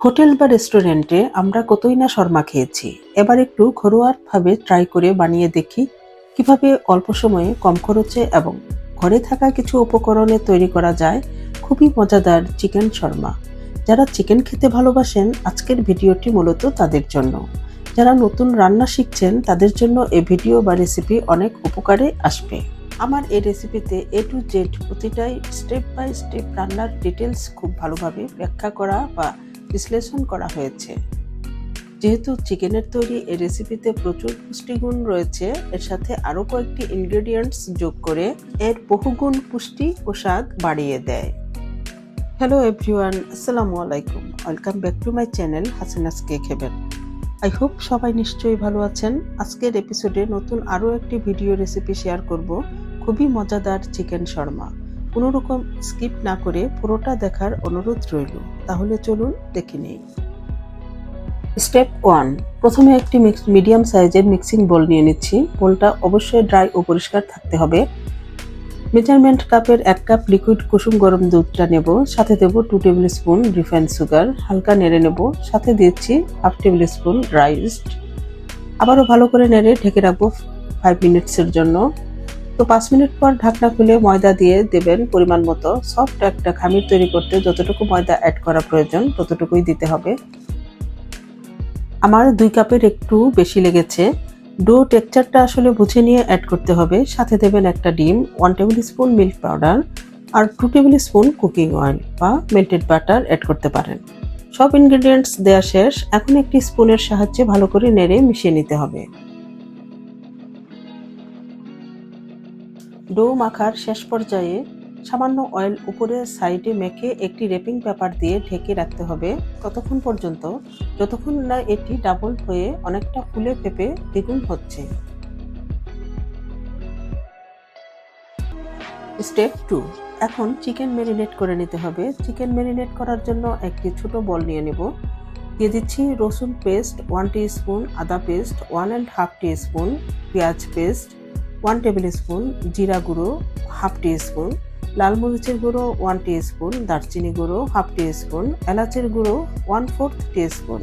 Hotel বা রেস্টুরেন্টে আমরা কতই না শর্মা খেয়েছি। এবার একটু ঘরোয়াভাবে ট্রাই করে বানিয়ে দেখি কীভাবে অল্প সময়ে কম খরচে এবং ঘরে থাকা কিছু উপকরণে তৈরি করা যায়। খুবই মজাদার চিকেন শর্মা। যারা চিকেন খেতে ভালোবাসেন, আজকের ভিডিওটি মূলত তাদের জন্য। যারা নতুন রান্না শিখছেন, তাদের জন্য এই ভিডিও বা রেসিপি অনেক উপকারে আসবে। আমার এই রেসিপিতে এ টু জেড প্রতিটাই স্টেপ বাই স্টেপ রান্নার ডিটেলস খুব ভালোভাবে ব্যাখ্যা করা বা বিশ্লেষণ করা হয়েছে। যেহেতু চিকেনের তৈরি এই রেসিপিতে প্রচুর পুষ্টিগুণ রয়েছে, এর সাথে আরও কয়েকটি ইনগ্রেডিয়েন্টস যোগ করে এর বহুগুণ পুষ্টি ও স্বাদ বাড়িয়ে দেয়। হ্যালো এভরিওয়ান আসসালামু আলাইকুম। Welcome back to my channel Hasinas কে খেবেন আই হোপ সবাই নিশ্চয়ই ভালো আছেন। আজকের এপিসোডে নতুন আরও একটি ভিডিও রেসিপি শেয়ার করব। খুবই মজাদার চিকেন শর্মা। কোনো রকম স্কিপ না করে পুরোটা দেখার অনুরোধ রইল। তাহলে চলুন দেখে নেই। স্টেপ ওয়ান, প্রথমে একটি মিডিয়াম সাইজের মিক্সিং বোল নিয়ে নিচ্ছি। বোলটা অবশ্যই ড্রাই ও পরিষ্কার থাকতে হবে। মেজারমেন্ট কাপের এক কাপ লিকুইড কুসুম গরম দুধটা নেব। সাথে দেব two tablespoon refined sugar. হালকা নেড়ে নেব। সাথে দিচ্ছি হাফ টেবিল স্পুন রাইসড। আবারও ভালো করে নেড়ে ঢেকে রাখব ফাইভ মিনিটসের জন্য। তো পাঁচ মিনিট পর ঢাকনা খুলে ময়দা দিয়ে দেবেন পরিমাণ মতো। সফট একটা খামির তৈরি করতে যতটুকু ময়দা অ্যাড করা প্রয়োজন, ততটুকুই দিতে হবে। আমার দুই কাপের একটু বেশি লেগেছে। ডো টেক্সচারটা আসলে বুঝে নিয়ে অ্যাড করতে হবে। সাথে দেবেন একটা ডিম one tablespoon milk powder আর two tablespoon cooking oil বা মেল্টেড বাটার অ্যাড করতে পারেন। সব ইনগ্রেডিয়েন্টস দেওয়া শেষ। এখন একটি স্পুনের সাহায্যে ভালো করে নেড়ে মিশিয়ে নিতে হবে। ডো মাখার শেষ পর্যায়ে সামান্য অয়েল উপরে সাইডে মেখে একটি রেপিং পেপার দিয়ে ঢেকে রাখতে হবে। ততক্ষণ পর্যন্ত, যতক্ষণ না এটি ডাবল হয়ে অনেকটা ফুলে পেঁপে দ্বিগুণ হচ্ছে। স্টেপ টু, এখন চিকেন ম্যারিনেট করে নিতে হবে। চিকেন ম্যারিনেট করার জন্য একটি ছোট বল নিয়ে নেব। দিয়ে দিচ্ছি রসুন পেস্ট ওয়ান স্পুন আদা paste one and half teaspoon পেঁয়াজ পেস্ট ওয়ান টেবিল স্পুন জিরা গুঁড়ো, হাফ টি স্পুন লাল মরিচের গুঁড়ো, ওয়ান টি স্পুন দারচিনি গুঁড়ো, হাফ টি স্পুন এলাচের গুঁড়ো, one fourth teaspoon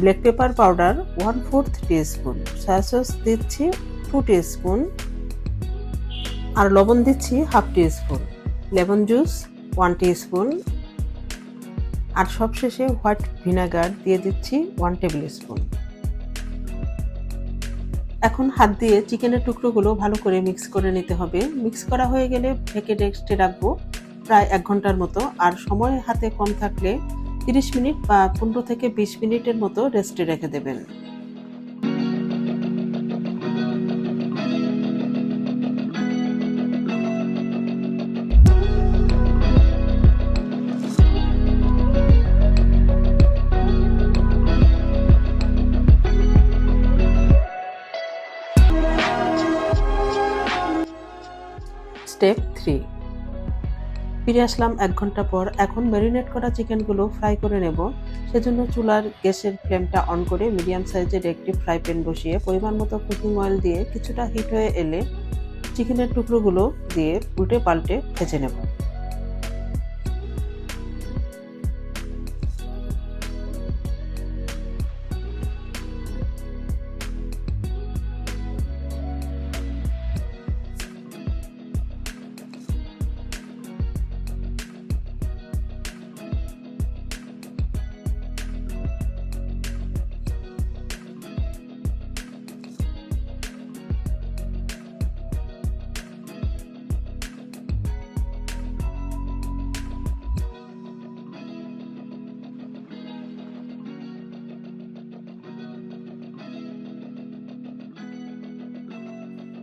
black pepper powder, one fourth teaspoon soya sauce দিচ্ছি টু টি স্পুন আর লবণ দিচ্ছি half teaspoon lemon juice, one teaspoon আর সবশেষে হোয়াইট ভিনেগার দিয়ে দিচ্ছি ওয়ান টেবিল স্পুন এখন হাত দিয়ে চিকেনের টুকরোগুলো ভালো করে মিক্স করে নিতে হবে। মিক্স করা হয়ে গেলে ঢেকে রেস্টে রাখব প্রায় এক ঘণ্টার মতো। আর সময় হাতে কম থাকলে তিরিশ মিনিট বা পনেরো থেকে বিশ মিনিটের মতো রেস্টে রেখে দেবেন। Step three. ফিরে আসলাম এক ঘণ্টা পর। এখন ম্যারিনেট করা চিকেনগুলো ফ্রাই করে নেব। সেজন্য চুলার গ্যাসের ফ্লেমটা অন করে মিডিয়াম সাইজের একটি ফ্রাই প্যান বসিয়ে পরিমাণ মতো কুকিং অয়েল দিয়ে কিছুটা হিট হয়ে এলে চিকেনের টুকরোগুলো দিয়ে উল্টে পাল্টে ভেজে নেব।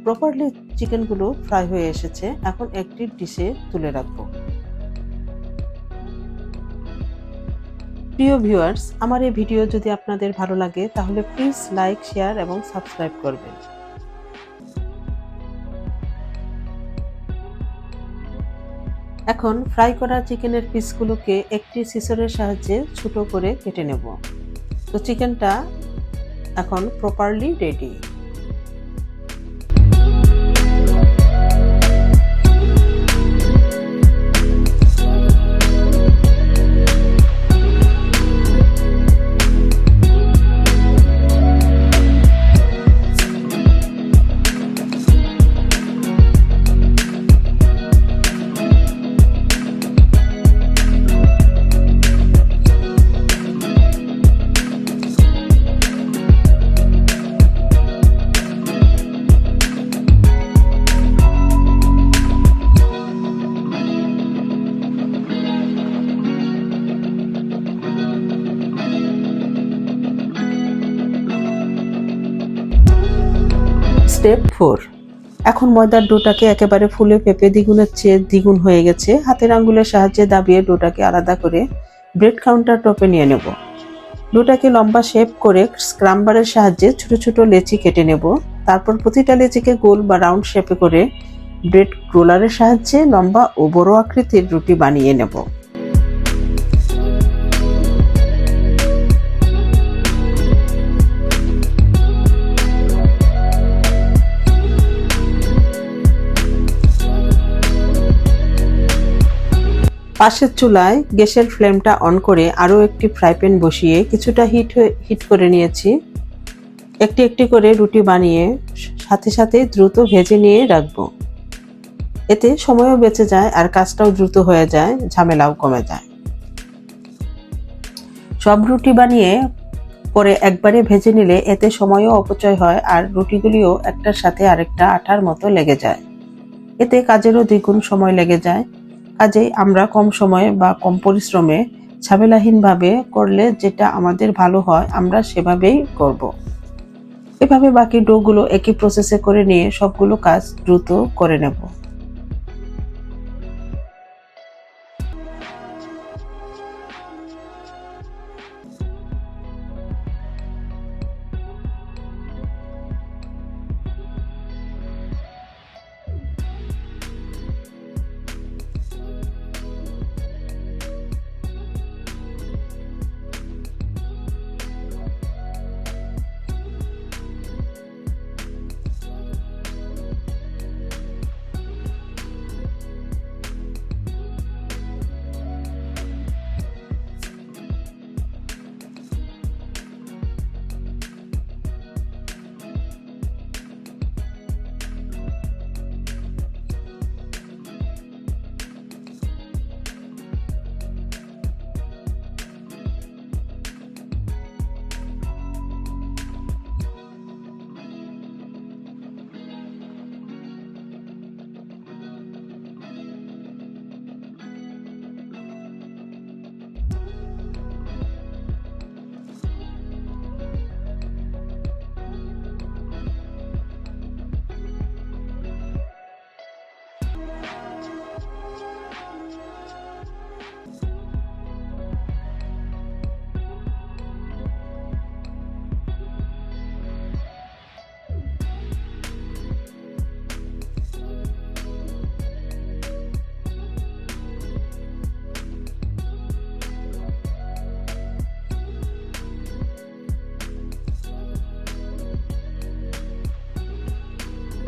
প্রপারলি চিকেনগুলো ফ্রাই হয়ে এসেছে, এখন একটি ডিশে তুলে রাখব। প্রিয় ভিউয়ার্স আমার এই ভিডিও যদি আপনাদের ভালো লাগে, তাহলে প্লিজ লাইক শেয়ার এবং সাবস্ক্রাইব করবেন। এখন ফ্রাই করা চিকেনের পিসগুলোকে একটি সিসরের সাহায্যে ছোট করে কেটে নেব। তো চিকেনটা এখন প্রপারলি রেডি স্টেপ ফোর এখন ময়দার ডোটাকে একেবারে ফুলে পেঁপে দ্বিগুণের চেয়ে দ্বিগুণ হয়ে গেছে। হাতের আঙ্গুলের সাহায্যে দাবিয়ে ডোটাকে আলাদা করে ব্রেড কাউন্টার টপে নিয়ে নেব। ডোটাকে লম্বা শেপ করে স্ক্রাম্বারের সাহায্যে ছোট ছোট লেচি কেটে নেব। তারপর প্রতিটা লেচিকে গোল বা রাউন্ড শেপে করে ব্রেড রোলারের সাহায্যে লম্বা ও বড় আকৃতির রুটি বানিয়ে নেব। পাশের চুলায় গ্যাসের ফ্লেমটা অন করে আরও একটি ফ্রাই প্যান বসিয়ে কিছুটা হিট হিট করে নিয়েছি। একটি একটি করে রুটি বানিয়ে সাথে সাথে দ্রুত ভেজে নিয়ে রাখব। এতে সময়ও বেঁচে যায় আর কাজটাও দ্রুত হয়ে যায়, ঝামেলাও কমে যায়। সব রুটি বানিয়ে পরে একবারে ভেজে নিলে এতে সময়ও অপচয় হয় আর রুটিগুলিও একটার সাথে আরেকটা আঠার মতো লেগে যায়। এতে কাজেরও দ্বিগুণ সময় লেগে যায়। কাজেই আমরা কম সময়ে বা কম পরিশ্রমে ঝামেলাহীনভাবে করলে যেটা আমাদের ভালো হয়, আমরা সেভাবেই করব। এভাবে বাকি ডোগুলো একই প্রসেসে করে নিয়ে সবগুলো কাজ দ্রুত করে নেব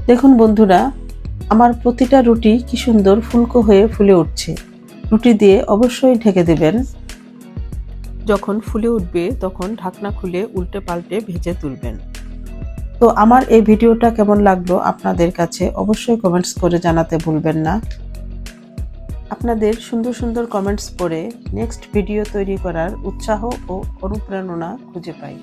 দেখুন বন্ধুরা, আমার প্রতিটা রুটি কি সুন্দর ফুলকো হয়ে ফুলে উঠছে। রুটি দিয়ে অবশ্যই ঢেকে দেবেন। যখন ফুলে উঠবে, তখন ঢাকনা খুলে উল্টে পাল্টে ভেজে তুলবেন। তো আমার এই ভিডিওটা কেমন লাগল আপনাদের কাছে অবশ্যই কমেন্টস করে জানাতে ভুলবেন না। আপনাদের সুন্দর সুন্দর কমেন্টস পড়ে নেক্সট ভিডিও তৈরি করার উৎসাহ ও অনুপ্রেরণা খুঁজে পাই।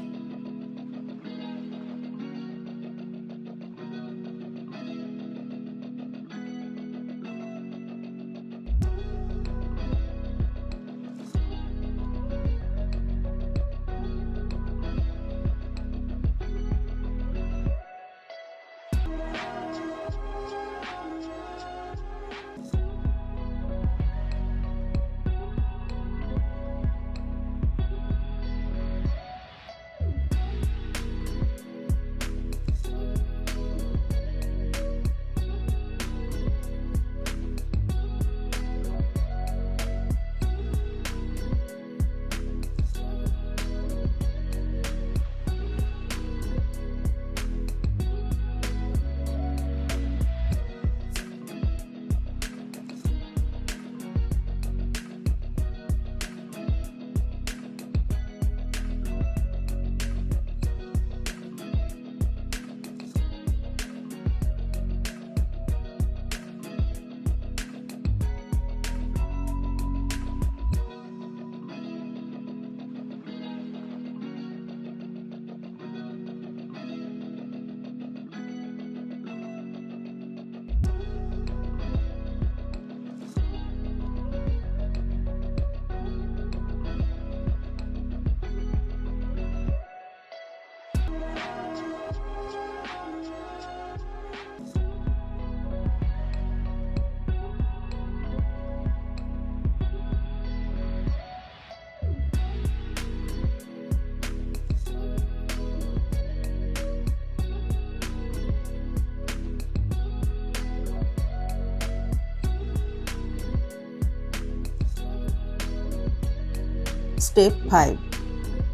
স্টেপ ফাইভ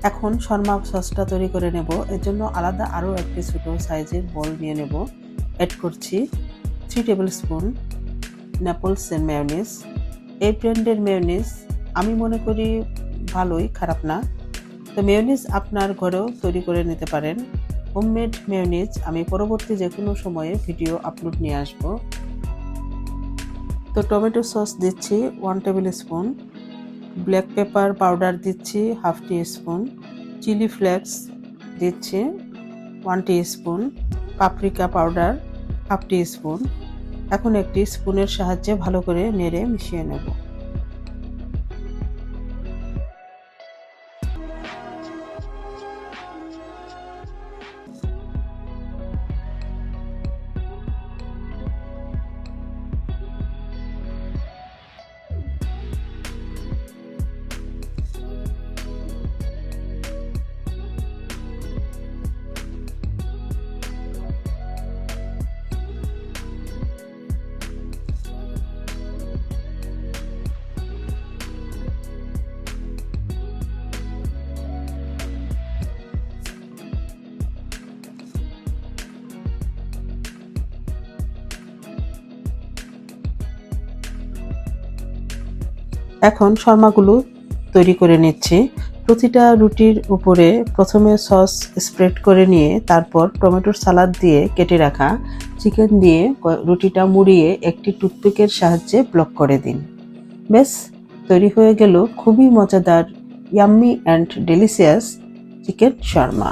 এখন শর্মা সসটা তৈরি করে নেব। এর জন্য আলাদা আরও একটি ছোটো সাইজের বল নিয়ে নেব। অ্যাড করছি থ্রি টেবিল স্পুন ন্যাপলসের মেয়নিস এই ব্র্যান্ডের মেয়নিস আমি মনে করি ভালোই, খারাপ না। তো মেয়নিজ আপনার ঘরেও তৈরি করে নিতে পারেন। হোমমেড মেয়নিজ আমি পরবর্তী যে কোনো সময়ে ভিডিও আপলোড নিয়ে আসব। তো টমেটো সস দিচ্ছি one tablespoon black pepper powder দিচ্ছি half teaspoon chilli flakes দিচ্ছি one teaspoon paprika powder half teaspoon এখন একটি স্পুনের সাহায্যে ভালো করে নেড়ে মিশিয়ে নেব। এখন শর্মাগুলো তৈরি করে নিচ্ছি। প্রতিটা রুটির উপরে প্রথমে সস স্প্রেড করে নিয়ে তারপর টমেটোর সালাদ দিয়ে কেটে রাখা চিকেন দিয়ে রুটিটা মুড়িয়ে একটি টুথপিকের সাহায্যে ব্লক করে দিন। বেশ তৈরি হয়ে গেল খুবই মজাদার yummy and delicious chicken shawarma.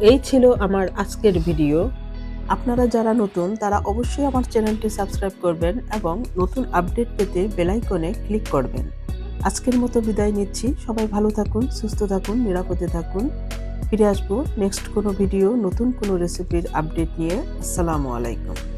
এই ছিল আমার আজকের ভিডিও। আপনারা যারা নতুন, তারা অবশ্যই আমার চ্যানেলটি সাবস্ক্রাইব করবেন এবং নতুন আপডেট পেতে বেলাইকনে ক্লিক করবেন। আজকের মতো বিদায় নিচ্ছি। সবাই ভালো থাকুন, সুস্থ থাকুন, নিরাপদে থাকুন। ফিরে আসব নেক্সট কোনো ভিডিও, নতুন কোনো রেসিপির আপডেট নিয়ে। আসসালামু আলাইকুম।